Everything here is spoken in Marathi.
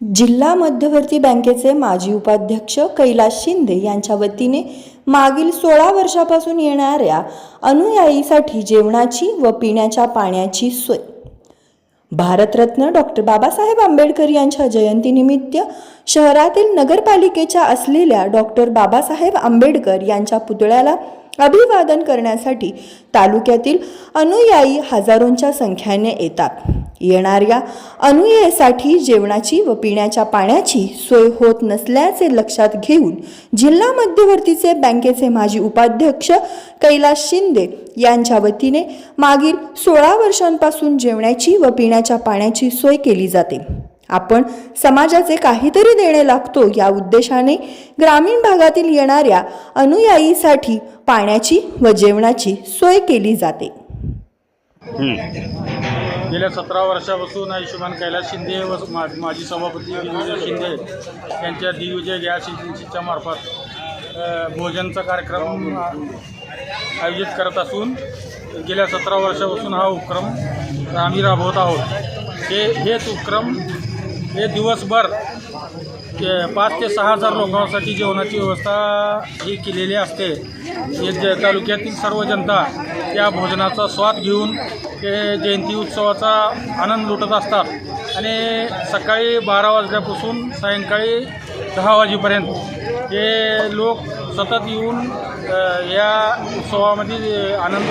जिल्हा मध्यवर्ती बँकेचे माजी उपाध्यक्ष कैलास शिंदे यांच्या वतीने मागील सोळा वर्षापासून येणाऱ्या अनुयायीसाठी जेवणाची व पिण्याच्या पाण्याची सोय. भारतरत्न डॉक्टर बाबासाहेब आंबेडकर यांच्या जयंतीनिमित्त शहरातील नगरपालिकेच्या असलेल्या डॉक्टर बाबासाहेब आंबेडकर यांच्या पुतळ्याला अभिवादन करण्यासाठी तालुक्यातील अनुयायी हजारोंच्या संख्येने येतात. येणाऱ्या अनुयायीसाठी जेवणाची व पिण्याच्या पाण्याची सोय होत नसल्याचे लक्षात घेऊन जिल्हा मध्यवर्तीचे बँकेचे माजी उपाध्यक्ष कैलास शिंदे यांच्या वतीने मागील सोळा वर्षांपासून जेवणाची व पिण्याच्या पाण्याची सोय केली जाते. आपण समाजाचे काहीतरी देणे लागतो या उद्देशाने ग्रामीण भागातील येणाऱ्या अनुयायीसाठी पाण्याची व जेवणाची सोय केली जाते. गेल्या सतरा वर्षापासून आयुष्यमान कैलास शिंदे व मा माजी सभापती दिग्विजय शिंदे यांच्या दिग्विजय गॅस एजन्सीच्या मार्फत भोजनचा कार्यक्रम आयोजित करत असून गेल्या सतरा वर्षापासून हा उपक्रम आम्ही राबवत आहोत. हे हेच उपक्रम हे दिवसभर पाच ते सहा हजार लोकांसाठी जेवणाची व्यवस्था ही केलेली असते. हे ज तालुक्यातील सर्व जनता त्या भोजनाचा स्वाद घेऊन ते जयंती उत्सवाचा आनंद लुटत असतात. आणि सकाळी बारा वाजल्यापासून सायंकाळी दहा वाजेपर्यंत हे लोक सतत येऊन या उत्सवामध्ये आनंद